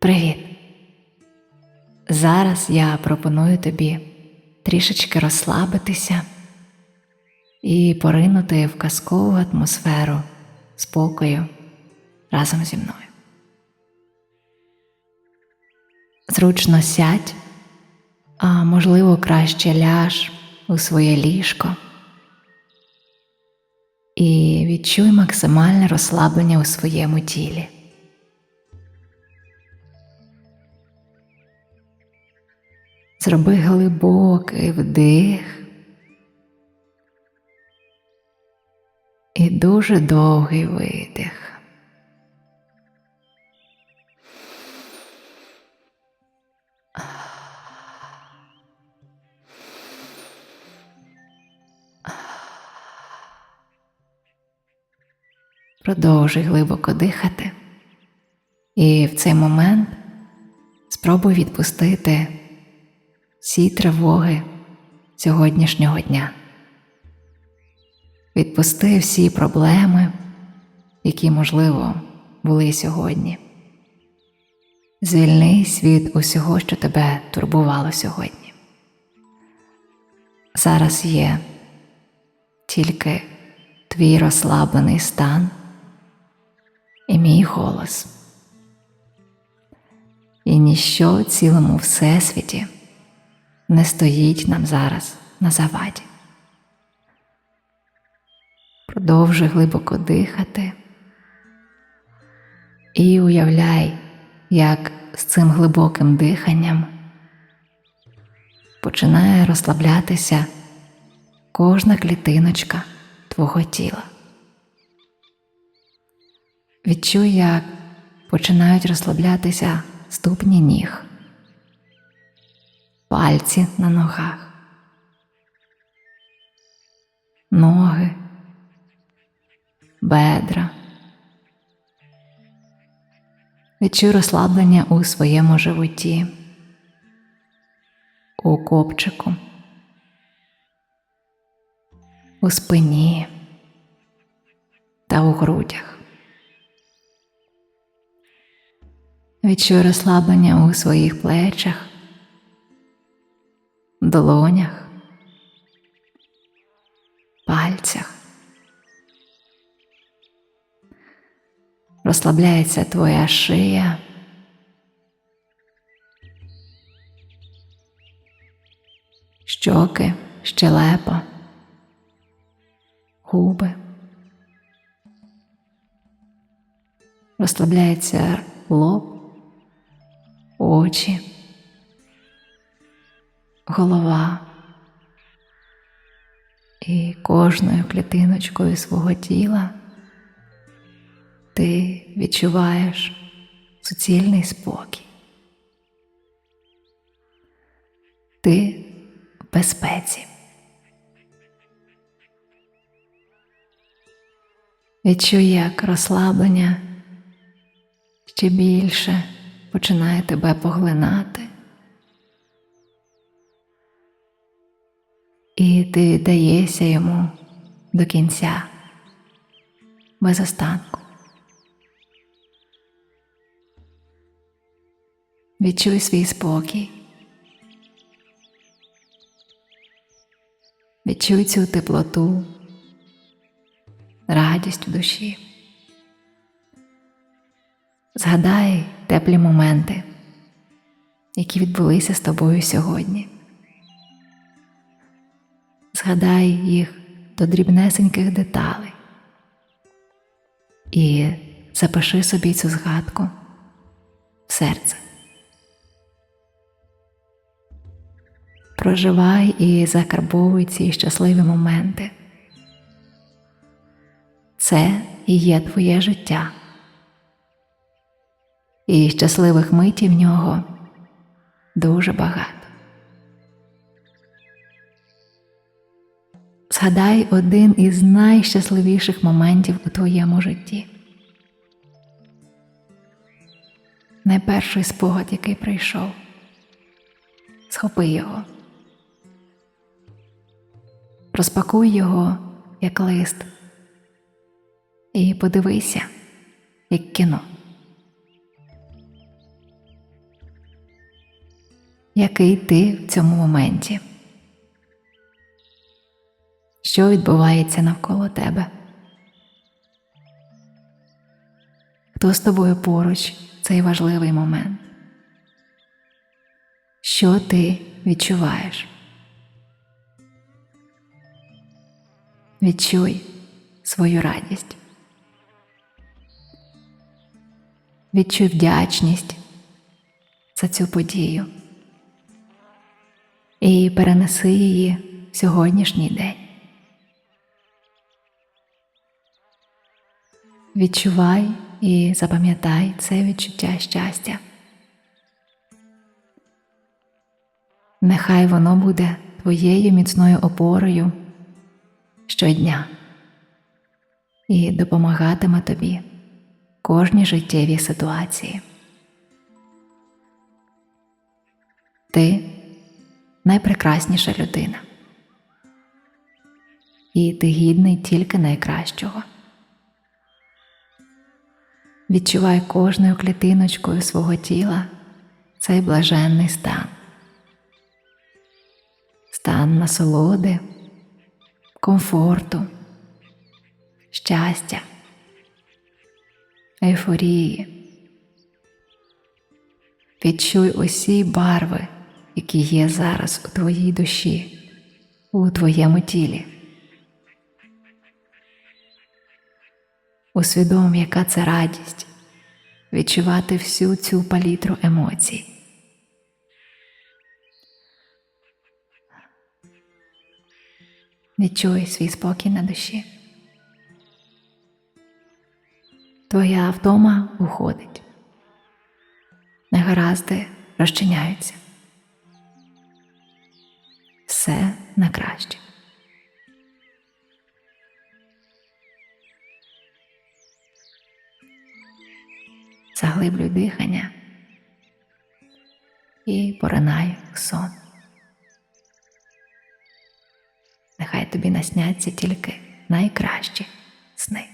Привіт! Зараз я пропоную тобі трішечки розслабитися і поринути в казкову атмосферу спокою разом зі мною. Зручно сядь, а можливо краще ляж у своє ліжко і відчуй максимальне розслаблення у своєму тілі. Зроби глибокий вдих і дуже довгий видих. Продовжуй глибоко дихати, і в цей момент спробуй відпустити всі тривоги сьогоднішнього дня. Відпусти всі проблеми, які, можливо, були сьогодні. Звільнись від усього, що тебе турбувало сьогодні. Зараз є тільки твій розслаблений стан і мій голос. І ніщо цілому всесвіті не стоїть нам зараз на заваді. Продовжуй глибоко дихати і уявляй, як з цим глибоким диханням починає розслаблятися кожна клітиночка твого тіла. Відчуй, як починають розслаблятися ступні ніг, пальці на ногах, ноги, бедра. Відчуй розслаблення у своєму животі, у копчику, у спині та у грудях. Відчуй розслаблення у своїх плечах, долонях, пальцях. Розслабляється твоя шия. Щоки, щелепа, губи. Розслабляється лоб, очі, голова і кожною клітиночкою свого тіла ти відчуваєш суцільний спокій. Ти в безпеці. Відчуй, як розслаблення ще більше починає тебе поглинати. І ти віддаєшся йому до кінця, без останку. Відчуй свій спокій. Відчуй цю теплоту, радість в душі. Згадай теплі моменти, які відбулися з тобою сьогодні. Згадай їх до дрібнесеньких деталей і запиши собі цю згадку в серце. Проживай і закарбовуй ці щасливі моменти. Це і є твоє життя. І щасливих митів в нього дуже багато. Згадай один із найщасливіших моментів у твоєму житті. Найперший спогад, який прийшов. Схопи його. Розпакуй його як лист і подивися, як кіно. який ти в цьому моменті. Що відбувається навколо тебе? Хто з тобою поруч цей важливий момент? Що ти відчуваєш? Відчуй свою радість. Відчуй вдячність за цю подію і перенеси її в сьогоднішній день. Відчувай і запам'ятай це відчуття щастя. Нехай воно буде твоєю міцною опорою щодня і допомагатиме тобі кожній життєвій ситуації. Ти найпрекрасніша людина. І ти гідний тільки найкращого. Відчувай кожною клітиночкою свого тіла цей блаженний стан, стан насолоди, комфорту, щастя, ейфорії. Відчуй усі барви, які є зараз у твоїй душі, у твоєму тілі. Усвідом, яка це радість відчувати всю цю палітру емоцій. Відчуй свій спокій на душі. Твоя втома уходить. Негаразди розчиняються. Все на краще. Заглиблюй дихання і поринай в сон. Нехай тобі насняться тільки найкращі сни.